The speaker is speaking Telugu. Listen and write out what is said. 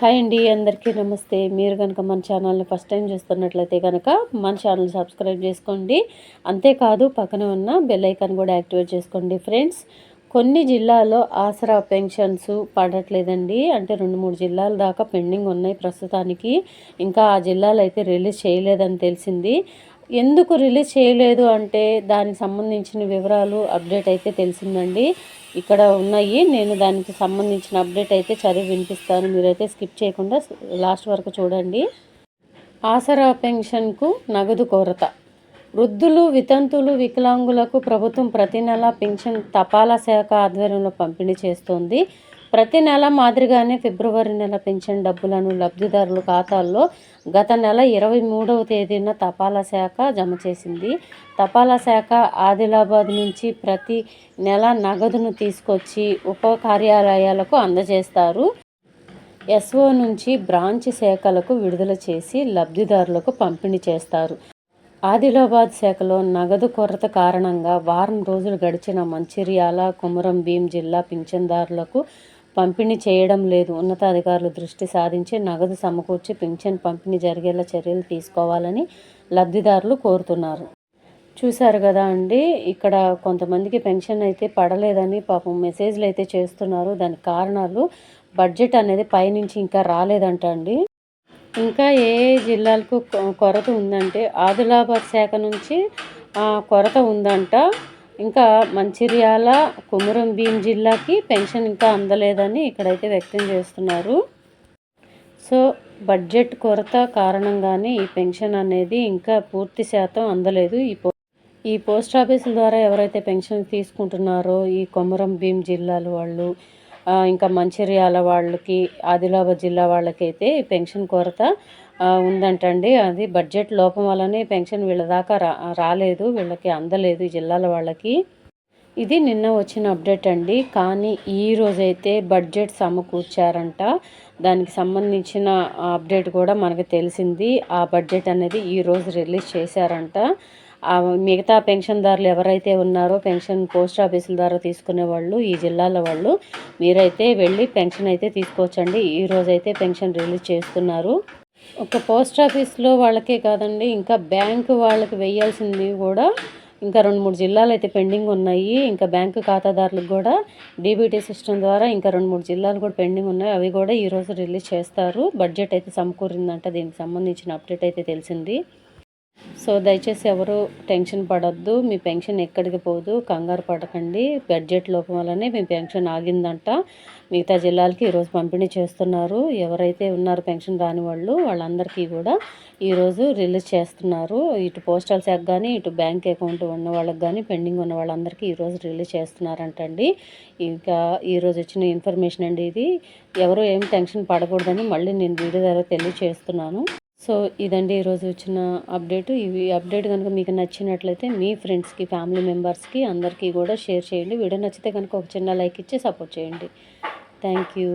హాయ్ అండి అందరికీ నమస్తే. మీరు కనుక మన ఛానల్ని ఫస్ట్ టైం చూస్తున్నట్లయితే కనుక మన ఛానల్ సబ్స్క్రైబ్ చేసుకోండి. అంతేకాదు పక్కన ఉన్న బెల్ ఐకాన్ కూడా యాక్టివేట్ చేసుకోండి ఫ్రెండ్స్. కొన్ని జిల్లాల్లో ఆసరా పెన్షన్స్ పడట్లేదండి. అంటే రెండు మూడు జిల్లాల దాకా పెండింగ్ ఉన్నాయి ప్రస్తుతానికి. ఇంకా ఆ జిల్లాలు అయితే రిలీజ్ చేయలేదని తెలిసింది. ఎందుకు రిలీజ్ చేయలేదు అంటే దానికి సంబంధించిన వివరాలు అప్డేట్ అయితే తెలిసిందండి. ఇక్కడ ఉన్నాయి. నేను దానికి సంబంధించిన అప్డేట్ అయితే చదివి వినిపిస్తాను. మీరైతే స్కిప్ చేయకుండా లాస్ట్ వరకు చూడండి. ఆసరా పెన్షన్కు నగదు కొరత. వృద్ధులు వితంతులు వికలాంగులకు ప్రభుత్వం ప్రతి నెల పెన్షన్ తపాలా శాఖ ఆధ్వర్యంలో పంపిణీ చేస్తోంది. ప్రతి నెల మాదిరిగానే ఫిబ్రవరి నెల పెన్షన్ డబ్బులను లబ్ధిదారుల ఖాతాల్లో గత నెల ఇరవై మూడవ తేదీన తపాలా శాఖ జమ చేసింది. తపాలా శాఖ ఆదిలాబాద్ నుంచి ప్రతి నెల నగదును తీసుకొచ్చి ఉప కార్యాలయాలకు అందజేస్తారు. ఎస్ఓ నుంచి బ్రాంచ్ శాఖలకు విడుదల చేసి లబ్ధిదారులకు పంపిణీ చేస్తారు. ఆదిలాబాద్ శాఖలో నగదు కొరత కారణంగా వారం రోజులు గడిచిన మంచిర్యాల కుమరం భీం జిల్లా పింఛన్దారులకు పంపిణీ చేయడం లేదు. ఉన్నతాధికారులు దృష్టి సాధించి నగదు సమకూర్చి పింఛన్ పంపిణీ జరిగేలా చర్యలు తీసుకోవాలని లబ్ధిదారులు కోరుతున్నారు. చూశారు కదా అండి ఇక్కడ కొంతమందికి పెన్షన్ అయితే పడలేదని పాపం మెసేజ్లు అయితే చేస్తున్నారు. దానికి కారణాలు బడ్జెట్ అనేది పైనుంచి ఇంకా రాలేదంట అండి. ఇంకా ఏ జిల్లాలకు కొరత ఉందంటే ఆదిలాబాద్ శాఖ నుంచి కొరత ఉందంట. ఇంకా మంచిర్యాల కుమరం భీం జిల్లాకి పెన్షన్ ఇంకా అందలేదని ఇక్కడైతే వ్యక్తం చేస్తున్నారు. సో బడ్జెట్ కొరత కారణంగానే ఈ పెన్షన్ అనేది ఇంకా పూర్తి శాతం అందలేదు. ఈ పో ఈ పోస్ట్ ఆఫీసుల ద్వారా ఎవరైతే పెన్షన్ తీసుకుంటున్నారో ఈ కొమరం భీం జిల్లాల వాళ్ళు ఇంకా మంచిర్యాల వాళ్ళకి ఆదిలాబాద్ జిల్లా వాళ్ళకైతే పెన్షన్ కొరత ఉందంటండి. అది బడ్జెట్ లోపం వల్లనే పెన్షన్ వీళ్ళ దాకా రా రాలేదు వీళ్ళకి అందలేదు ఈ జిల్లాల వాళ్ళకి. ఇది నిన్న వచ్చిన అప్డేట్ అండి. కానీ ఈ రోజైతే బడ్జెట్ సమకూర్చారంట. దానికి సంబంధించిన అప్డేట్ కూడా మనకు తెలిసింది. ఆ బడ్జెట్ అనేది ఈరోజు రిలీజ్ చేశారంట. మిగతా పెన్షన్దారులు ఎవరైతే ఉన్నారో పెన్షన్ పోస్ట్ ఆఫీసుల ద్వారా తీసుకునే వాళ్ళు ఈ జిల్లాల వాళ్ళు మీరైతే వెళ్ళి పెన్షన్ అయితే తీసుకోవచ్చండి. ఈ రోజైతే పెన్షన్ రిలీజ్ చేస్తున్నారు. ఒక పోస్ట్ ఆఫీస్లో వాళ్ళకే కాదండి ఇంకా బ్యాంకు వాళ్ళకి వేయాల్సింది కూడా ఇంకా రెండు మూడు జిల్లాలు అయితే పెండింగ్ ఉన్నాయి. ఇంకా బ్యాంకు ఖాతాదారులకు కూడా డీబీటీ సిస్టమ్ ద్వారా ఇంకా రెండు మూడు జిల్లాలు కూడా పెండింగ్ ఉన్నాయి. అవి కూడా ఈరోజు రిలీజ్ చేస్తారు. బడ్జెట్ అయితే సమకూరిందంట. దీనికి సంబంధించిన అప్డేట్ అయితే తెలిసింది. సో దయచేసి ఎవరు టెన్షన్ పడద్దు మీ పెన్షన్ ఎక్కడికి పోదు కంగారు పడకండి. బడ్జెట్ లోపం వల్లనే మీ పెన్షన్ ఆగిందంట. మిగతా జిల్లాలకి ఈరోజు పంపిణీ చేస్తున్నారు. ఎవరైతే ఉన్నారో పెన్షన్ రాని వాళ్ళు వాళ్ళందరికీ కూడా ఈరోజు రిలీజ్ చేస్తున్నారు. ఇటు పోస్టల్ శాఖ కానీ ఇటు బ్యాంక్ అకౌంట్ ఉన్న వాళ్ళకి కానీ పెండింగ్ ఉన్న వాళ్ళందరికీ ఈరోజు రిలీజ్ చేస్తున్నారంటండి. ఇంకా ఈరోజు వచ్చిన ఇన్ఫర్మేషన్ అండి ఇది. ఎవరు ఏం టెన్షన్ పడకూడదని మళ్ళీ నేను వీడియో ద్వారా తెలియచేస్తున్నాను. సో ఇదండి ఈరోజు వచ్చిన అప్డేట్. ఇవి అప్డేట్ కనుక మీకు నచ్చినట్లయితే మీ ఫ్రెండ్స్కి ఫ్యామిలీ మెంబర్స్కి అందరికీ కూడా షేర్ చేయండి. వీడియో నచ్చితే కనుక ఒక చిన్న లైక్ ఇచ్చి సపోర్ట్ చేయండి. Thank you.